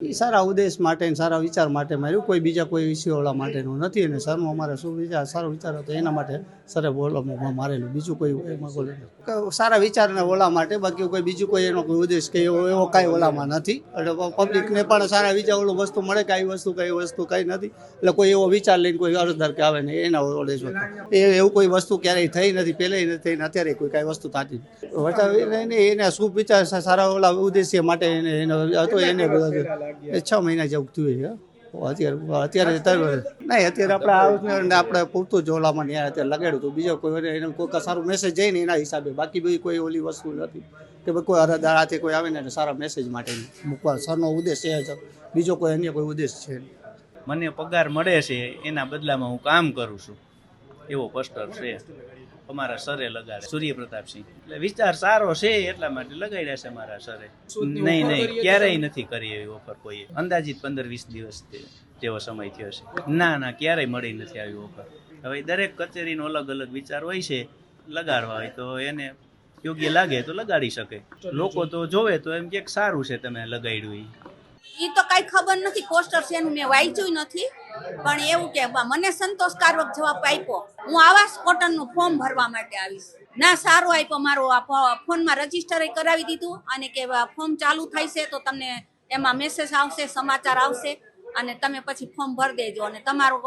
એ સારા ઉદ્દેશ માટે સારા વિચાર માટે માર્યું. કોઈ બીજા કોઈ વિષયોવાળા માટેનું નથી અને સરનો અમારે શું વિચાર, સારો વિચાર હતો એના માટે સરે ઓલામાં મારેલું. બીજું કોઈ એમાં બોલે. સારા વિચારને ઓલા માટે, બાકી કોઈ બીજું કોઈ એનો કોઈ ઉદ્દેશ કે એવો એવો કાંઈ ઓલામાં નથી. એટલે પબ્લિકને પણ સારા વિચાર ઓલું વસ્તુ મળે કે આવી વસ્તુ, કઈ વસ્તુ, કઈ નથી. એટલે કોઈ એવો વિચાર લઈને કોઈ અરજદાર કે આવે ને એના ઉદ્દેશ એ એવું કોઈ વસ્તુ ક્યારેય થઈ નથી, પહેલાંય નથી થઈ અત્યારે કોઈ કાંઈ વસ્તુ થતી વટાવીને એને શુભ વિચાર સારા ઓલા ઉદ્દેશ્ય માટે એનો હતો એને એ છ મહિના જેવું થયું છે અત્યારે અત્યારે અત્યારે નહીં અત્યારે આપણે આવું આપણે પૂરતું જ ઓલામાં ન્યાય અત્યારે લગાડ્યું હતું બીજો કોઈ એને કોઈ સારું મેસેજ જાય ને એના હિસાબે. બાકી બી કોઈ ઓલી વસ્તુ નથી. કે ભાઈ કોઈ અરજદારાથી કોઈ આવે ને સારા મેસેજ માટે મૂકવા. સરનો ઉદ્દેશ એ જ. બીજો કોઈ અન્ય કોઈ ઉદ્દેશ છે નહીં. મને પગાર મળે છે એના બદલામાં હું કામ કરું છું. એવો પોસ્ટર છે. અમારા સરે લગાડે. સૂર્યપ્રતાપસિંહ. એટલે વિચાર સારો છે એટલા માટે લગાડ્યા છે મારા સરે નહીં નહીં ક્યારેય નથી કરી એવી ઓફર કોઈએ અંદાજિત પંદર વીસ દિવસ જેવો સમય થયો છે. ના ના ક્યારેય મળી નથી આવી ઓફર હવે દરેક કચેરીનો અલગ અલગ વિચાર હોય છે. લગાડવા હોય તો એને યોગ્ય લાગે તો લગાડી શકે. લોકો તો જોવે તો એમ કે સારું છે તમે લગાડ્યું એ તો કઈ ખબર નથી પોસ્ટર છે એનું મેં વાંચ્યું નથી. પણ એવું કે મને સંતોષકારક જવાબ આપ્યો. હું આવાસ કોટનનું ફોર્મ ભરવા માટે આવીશ. ના, સારું આપ્યો મારો. આ ફોનમાં રજિસ્ટર કરાવી દીધું અને કે ફોર્મ ચાલુ થાય છે તો તમને એમાં મેસેજ આવશે, સમાચાર આવશે અને તમે પછી ફોર્મ ભરી દેજો અને તમારું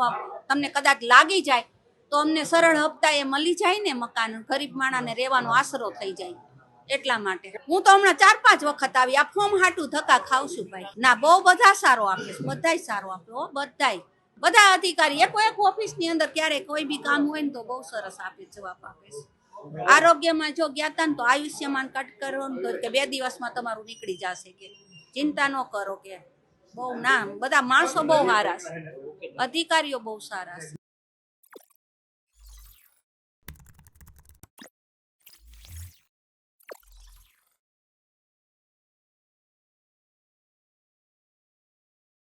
તમને કદાચ લાગી જાય તો અમને સરળ હપ્તા એ મળી જાય ને મકાન. ગરીબ માણાને રહેવાનો આશરો થઈ જાય. એટલા માટે. હું તો હમણાં ચાર પાંચ વખત આવી. આ ફોર્મ હાટું ધક્કા ખાવ છું ભાઈ. ના, બહુ બધા સારો આપે બધાય સારો આપ્યો બધાય. બધા અધિકારી, એક એક ઓફિસની અંદર ક્યારે કોઈ બી કામ હોય ને તો બહુ સરસ આપે જવાબ આપે છે. આરોગ્યમાં જો ગયા તા ને તો આયુષ્યમાન કટ કરો ને તો કે બે દિવસમાં તમારું નીકળી જશે કે ચિંતા ન કરો કે બહુ ના, બધા માણસો બહુ સારા છે. અધિકારીઓ બહુ સારા છે.